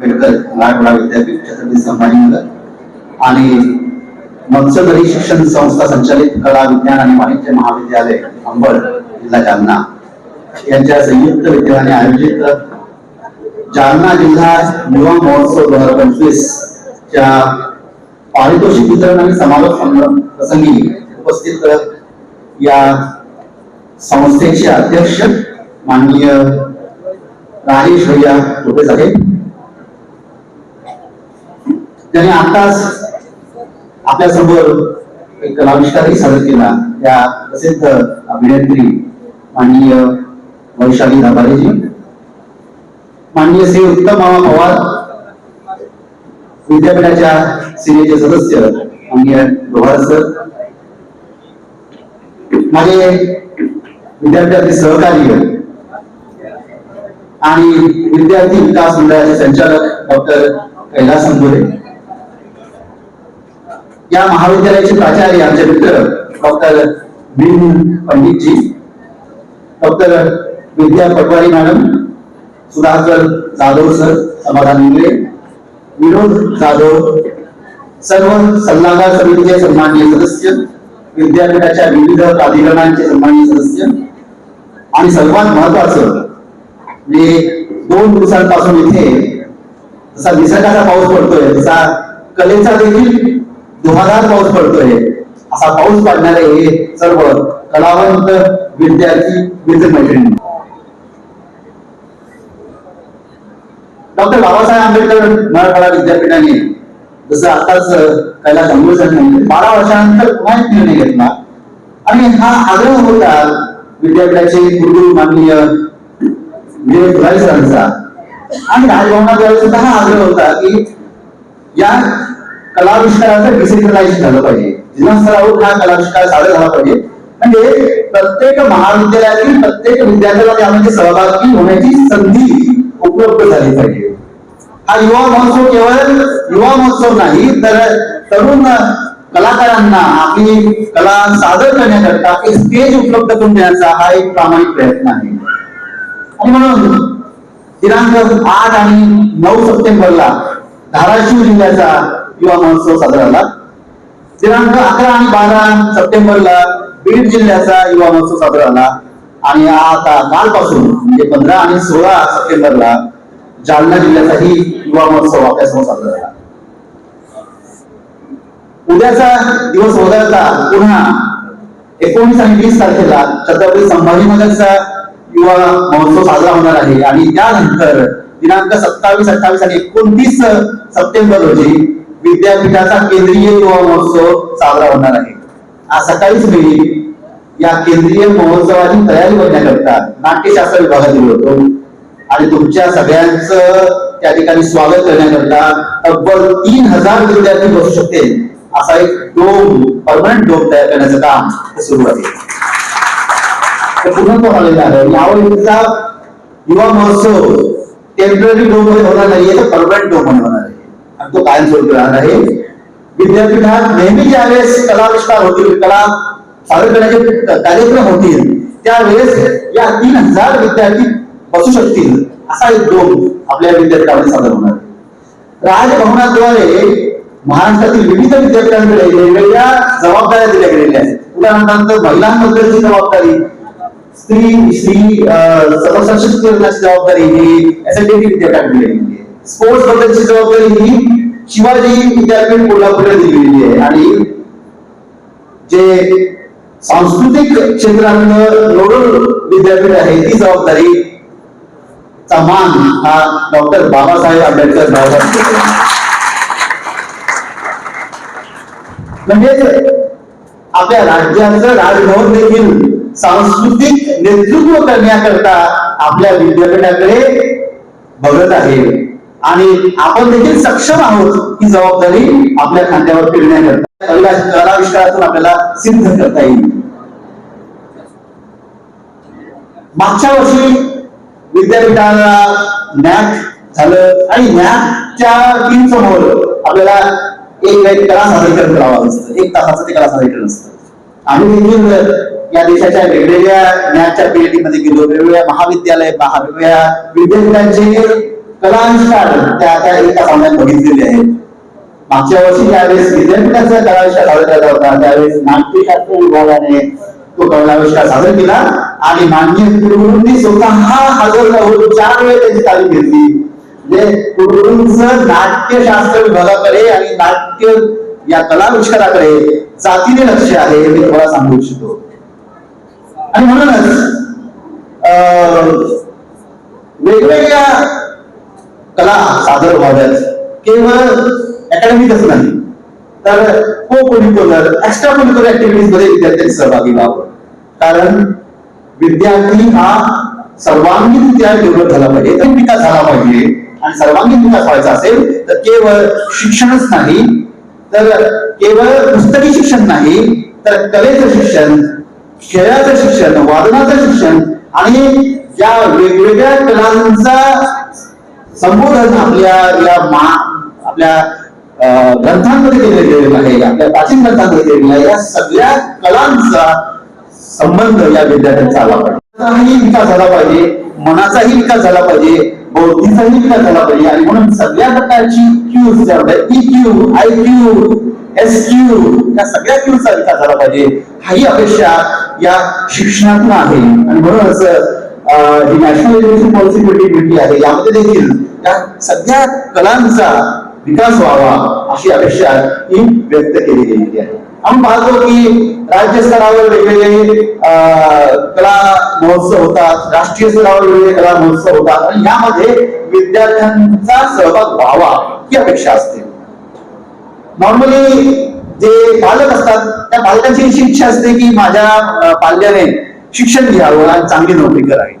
आंबेडकर मराठवाडा विद्यापीठ छत्रपती संभाजीनगर आणि मत्स्यधरी शिक्षण संस्था संचालित कला विज्ञान आणि वाणिज्य महाविद्यालय अंबड जिल्हा जालना. यांच्या संयुक्त विद्यमाने आयोजित जालना जिल्हा युवा महोत्सव दोन हजार पंचवीस च्या पारितोषिक वितरण आणि समारोप प्रसंगी उपस्थित या संस्थेचे अध्यक्ष माननीय राजेश भैया टोपे साहेब त्यांनी आताच आपल्यासमोर एक कलाविष्कारही सादर केला. त्या प्रसिद्ध अभिनेत्री माननीय वैशाली दाभारेजी. माननीय श्री उत्तम मामा पवार विद्यापीठाच्या सेनेचे सदस्य माननीय लोहार सर. माझे विद्यापीठातील सहकार्य आणि विद्यार्थी विकास मंडळाचे संचालक डॉक्टर कैलास अंबोरे या महाविद्यालयाचे प्राचार्य आमचे मित्र doctor Bhim Panditji doctor Vidya Patwari madam Sudhakar Jadhav sir Samadhan Ingle Vinod Jadhav सर्व सल्लागार समितीचे सन्माननीय सदस्य विद्यापीठाच्या विविध प्राधिकरणांचे सन्माननीय सदस्य आणि सर्वात महत्वाचं म्हणजे दोन दिवसांपासून इथे जसा निसर्गाचा पाऊस पडतोय तसा कलेचा देखील धुवाधार पाऊस पडतोय. असा पाऊस पडणारे हे सर्व कलावंत विद्यार्थी मित्रमैत्रिणी. डॉक्टर बाबासाहेब आंबेडकर मराठवाडा विद्यापीठाने जसं आताच कैलास अंबुळे बारा वर्षानंतर पुन्हा एक निर्णय घेतला. आणि हा आग्रह होता विद्यापीठाचे गुरु माननीय विवेक फुलारी सरांचा. आणि राजभवनाद्वारे सुद्धा हा आग्रह होता की या कलाविष्काराचं डिसेंट्रलाइज झालं पाहिजे. जिल्हास्तरावर हा कलाविष्कार सादर झाला पाहिजे. म्हणजे प्रत्येक महाविद्यालयातील प्रत्येक विद्यार्थ्याला त्यामध्ये सहभागी होण्याची संधी उपलब्ध झाली पाहिजे. हा युवा महोत्सव केवळ युवा महोत्सव नाही तर तरुण कलाकारांना आपली कला सादर करण्याकरता एक स्टेज उपलब्ध करून देण्याचा हा एक प्रामाणिक प्रयत्न आहे. आणि म्हणून दिनांक आठ आणि नऊ सप्टेंबरला धाराशिव जिल्ह्याचा युवा महोत्सव साजरा झाला दिनांक अकरा आणि बारा सप्टेंबरला बीड जिल्ह्याचा युवा महोत्सव साजरा झाला आणि आता कालपासून म्हणजे पंधरा आणि सोळा सप्टेंबरला जालना जिल्ह्याचाही युवा महोत्सव आपल्यासमोर साजरा झाला उद्याचा दिवस वगळता पुन्हा एकोणीस आणि वीस तारखेला छत्रपती संभाजीनगरचा युवा महोत्सव साजरा होणार आहे. आणि त्यानंतर दिनांक सत्तावीस अठ्ठावीस आणि एकोणतीस सप्टेंबर रोजी विद्यापीठाचा केंद्रीय युवा महोत्सव साजरा होणार आहे. आज सकाळीच मी या केंद्रीय महोत्सवाची तयारी करण्याकरता नाट्यशास्त्र विभागात दिलो होतो. आणि तुमच्या सगळ्यांच त्या ठिकाणी स्वागत करण्याकरता तब्बल तीन हजार विद्यार्थी बसू शकते असा एक डोम परमनंट डोम तयार करण्याचं काम हे सुरू आहे. पुन्हा पूर्ण आलेलं आहे. यावेळीचा युवा महोत्सव टेंपररी डोममध्ये होणार नाहीये तर परमनंट डोममध्ये होणार आणि तो कायमस्वरूपी राहणार आहे. विद्यापीठात नेहमी ज्यावेळेस कलाविष्कार होतील कला सादर करण्याचे कार्यक्रम होतील त्यावेळेस या तीन हजार विद्यार्थी बसू शकतील असा एक डोम आपल्या विद्यापीठामध्ये सादर होणार राजभवनाद्वारे महाराष्ट्रातील विविध विद्यापीठांकडे वेगवेगळ्या जबाबदाऱ्या दिल्या गेलेल्या आहेत. उदाहरणार्थ महिलांबद्दलची जबाबदारी स्त्री स्त्री अं, सशक्तीकरणाची जबाबदारी ही एस एन डी विद्यापीठाकडे दिली गेलेली आहे. स्पोर्ट्स बद्दलची जबाबदारी ही शिवाजी विद्यापीठ कोल्हापूरला दिलेली आहे. आणि जे सांस्कृतिक क्षेत्रातलं नोडल विद्यापीठ आहे ती जबाबदारी चा मान हा डॉक्टर बाबासाहेब आंबेडकर म्हणजेच आपल्या राज्याचं राजभवन देखील सांस्कृतिक नेतृत्व करण्याकरता आपल्या विद्यापीठाकडे बघत आहे. आणि आपण देखील सक्षम आहोत ही जबाबदारी आपल्या खांद्यावर फिरण्याकरता कला कलाविष्कारातून आपल्याला सिद्ध करता येईल. मागच्या वर्षी विद्यापीठाला नॅक झालं आणि नॅकच्या टीम समोर आपल्याला एक एक कला सादरीकरण करावं असतं एक तासाचं ते कला सादरीकरण असतं. आम्ही देखील या देशाच्या वेगवेगळ्या नॅकच्या पीएचडी मध्ये गेलो वेगवेगळ्या महाविद्यालय वेगवेगळ्या विद्यापीठांचे कलाविष्कार त्या त्या एका सामन्यात बघितलेले आहेत मागच्या वर्षी ज्यावेळेस विद्यापीठाचा कलाविष्कार सादर केला होता त्यावेळेस नाट्यशास्त्र विभागाने तो कलाविष्कार सादर केला आणि माननीय कुलगुरूंनी स्वतः हजर राहून चार वेळ त्याची तालीम घेतली म्हणजे कुलगुरूंचं नाट्यशास्त्र विभागाकडे आणि नाट्य या कलाविष्काराकडे जातीने लक्ष आहे हे मी तुम्हाला सांगू इच्छितो. आणि म्हणूनच अं, वेगवेगळ्या कला सादर व्हाव्यात केवळ अकॅडमिकच नाही. तर को करिक्युलर एक्स्ट्रा करिक्युलर ऍक्टिव्हिटीजमध्ये विद्यार्थ्यांनी सहभागी व्हावं. कारण विद्यार्थी हा सर्वांगीण डेव्हलप झाला पाहिजे. विकास झाला पाहिजे. आणि सर्वांगीण विकास व्हायचा असेल तर केवळ शिक्षणच नाही. तर केवळ पुस्तकी शिक्षण नाही तर कलेचं शिक्षण खेळाचं शिक्षण वादनाचं शिक्षण आणि या वेगवेगळ्या कलांचा संबोधन आपल्या या मा आपल्या अं, ग्रंथांमध्ये केले गेलेलं आहे आपल्या प्राचीन ग्रंथांमध्ये केलेलं आहे. या सगळ्या कलांचा संबंध या विद्यार्थ्यांचा आला पाहिजे. विकास झाला पाहिजे मनाचाही विकास झाला पाहिजे बौद्धीचाही विकास झाला पाहिजे. आणि म्हणून सगळ्या प्रकारची क्यूज ज्या E Q I Q S Q या सगळ्या क्यूचा विकास झाला पाहिजे. हाही अपेक्षा या शिक्षणातून आहे. आणि म्हणूनच ही नॅशनल एज्युकेशन पॉलिसी ट्वेंटी आहे. यामध्ये देखील या सगळ्या कलांचा विकास व्हावा अशी अपेक्षा ही व्यक्त केली गेलेली आहे. आपण पाहतो की राज्य स्तरावर वेगवेगळे अं, कला महोत्सव होतात राष्ट्रीय स्तरावर वेगवेगळे कला महोत्सव होतात आणि यामध्ये विद्यार्थ्यांचा सहभाग व्हावा ही अपेक्षा असते. नॉर्मली जे पालक असतात त्या पालकांची अशी इच्छा असते की माझ्या पाल्याने शिक्षण घ्यावं आणि चांगली नोकरी करावी.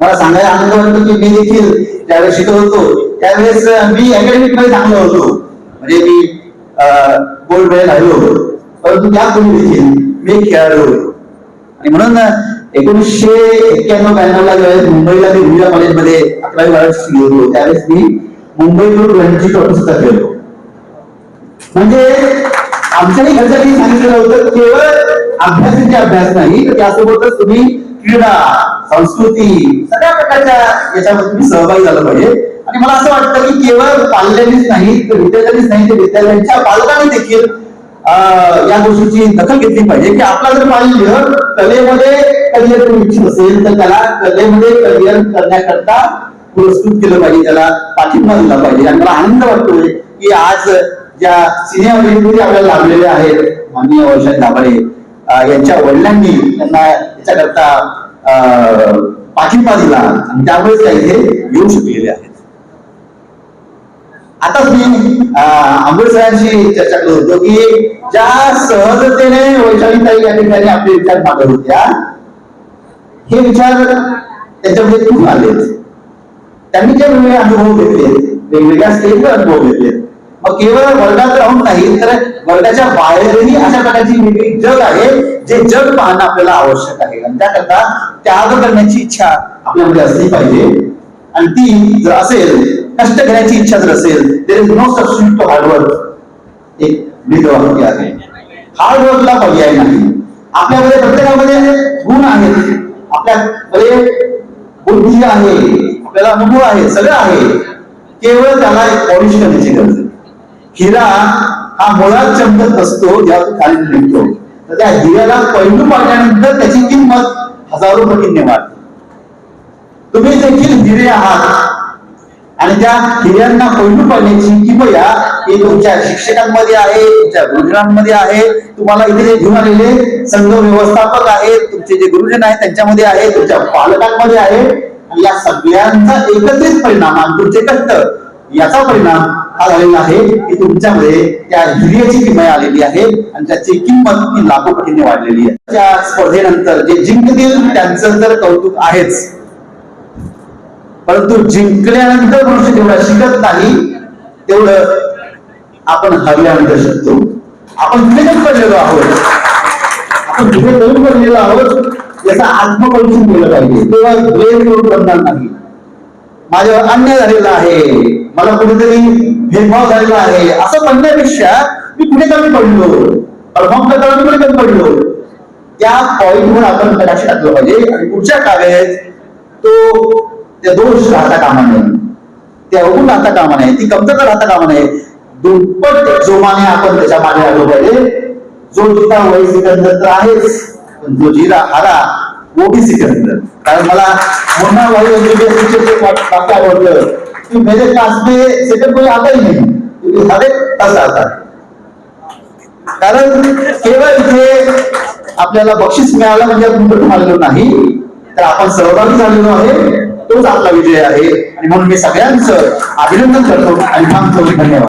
मला सांगायला आनंद वाटतो की मी देखील ज्यावेळेस शिकत होतो त्यावेळेस मी अकॅडमिकमध्ये चांगलो होतो. म्हणजे मी गोल्ड मेडल आलो होतो. परंतु त्यापूर्वी देखील मी खेळाडू होतो. आणि म्हणून एकोणीसशे एक्क्याण्णव ब्याण्णव ला ज्यावेळेस मुंबईला मी विविधा कॉलेजमध्ये अकरावी बारावी शिकलो होतो त्यावेळेस मी मुंबई टू रणजी ट्रॉफी सुद्धा खेळलो म्हणजे आमच्याही घरच्यांनी सांगितलेलं होतं केवळ अभ्यासाचे अभ्यास नाही तर त्यासोबतच तुम्ही क्रीडा संस्कृती सगळ्या प्रकारच्या याच्यामध्ये तुम्ही सहभागी झालं पाहिजे. आणि मला असं वाटतं की केवळ पाल्यांनीच नाही तर विद्यार्थ्यांनीच नाही तर विद्यार्थ्यांच्या पालकांनी देखील या गोष्टीची दखल घेतली पाहिजे. की आपला जर पाल्य कलेमध्ये करिअर करू इच्छित असेल तर त्याला कलेमध्ये करिअर करण्याकरता पुरस्कृत केलं पाहिजे त्याला पाठिंबा दिला पाहिजे. आणि मला आनंद वाटतोय की आज ज्या सिनेमा अभिनेत्री आपल्याला लाभलेल्या आहेत माननीय वैशाली दाभाडे यांच्या वडिलांनी त्यांना याच्याकरता अं, पाठिंबा दिला आणि त्यामुळेच त्या इथे येऊ शकलेले आहेत. आताच मी अं, आंबेड सरांशी चर्चा करत होतो की ज्या सहजतेने वैशालीताई या ठिकाणी आपले विचार मांडत होत्या हे विचार त्याच्यामध्ये खूप आलेत. त्यांनी जे वेगवेगळे अनुभव घेतले वेगवेगळ्या स्टेजवर अनुभव घेतले मग केवळ वर्गात राहून नाही तर वर्गाच्या बाहेरही अशा प्रकारची वेगळी जग आहे जे जग पाहणं आपल्याला आवश्यक आहे. आणि त्याकरता त्याग करण्याची इच्छा आपल्यामध्ये असली पाहिजे. आणि ती जर असेल कष्ट घेण्याची इच्छा जर असेल there is no substitute to hard work एक ब्रीद वाक्य आहे हार्डवर्कला पर्याय नाही. आपल्यामध्ये प्रत्येकामध्ये गुण आहेत. आपल्याकडे बुद्धी आहे. आपल्याला अनुभव आहे. सगळं आहे. केवळ त्याला एक पॉलिश करण्याची गरज आहे हिरा हा मुळात चमकत असतो जेव्हा तो खाली निघतो तर त्या हिऱ्याला पैलू पाडल्यानंतर त्याची किंमत हजारो पटीने वाढते. तुम्ही देखील हिरे आहात. आणि त्या हिऱ्यांना पैलू पाडण्याची किमया हे तुमच्या शिक्षकांमध्ये आहे तुमच्या गुरुजनांमध्ये आहे. तुम्हाला इथे जे घेऊन आलेले संघ व्यवस्थापक आहेत तुमचे जे गुरुजन आहेत त्यांच्यामध्ये आहे तुमच्या पालकांमध्ये आहे. आणि या सगळ्यांचा एकत्रित परिणाम आणि तुमचे कष्ट याचा परिणाम हा झालेला आहे की तुमच्यामध्ये त्या हिऱ्याची किमया आलेली आहे आणि त्याची किंमत ही लाखो पटीने वाढलेली आहे. त्या स्पर्धेनंतर जे जिंकतील त्यांचं तर कौतुक आहेच. परंतु जिंकल्यानंतर मनुष्य जेवढा शिकत नाही तेवढं आपण हरल्यानंतर शिकतो. आपण कुठे पडलेलो आहोत? आपण कुठे करून पडलेलो आहोत याचा आत्मपरीक्षण केलं पाहिजे. तेव्हा द्वेष करून बनणार नाही. माझ्यावर अन्याय झालेला आहे. मला कुठेतरी भेदभाव झालेला आहे. असं म्हणण्यापेक्षा मी कुठे कमी पडलो. परफॉर्म करताना मी कुठे कमी पडलो. त्या पॉईंटवर आपण लक्ष टाकलं पाहिजे. आणि पुढच्या काळात तो त्या दोष राहता कामा नये. ते अवगुण राहता कामा नये. ती कमतरता राहता कामा नये. दुप्पट जोमाने आपण त्याच्यामागे आलो पाहिजे. जो जिता वही सिकंदर तर आहेच. जो जिरा हारा वो भी सिकंदर. कारण मला मुन्ना वाई एमबीबीएस वाक्य आवडलं की मेरे पास में सेकंड कोई आता ही नहीं क्योंकि हर एक फर्स्ट आता है। कारण केवळ इथे आपल्याला बक्षीस मिळालं म्हणजे आपण कुठून आलेलो नाही तर आपण सहभागी झालेलो आहे तोच आपला विजय आहे. आणि म्हणून मी सगळ्यांचं अभिनंदन करतो आणि थांबतो. धन्यवाद.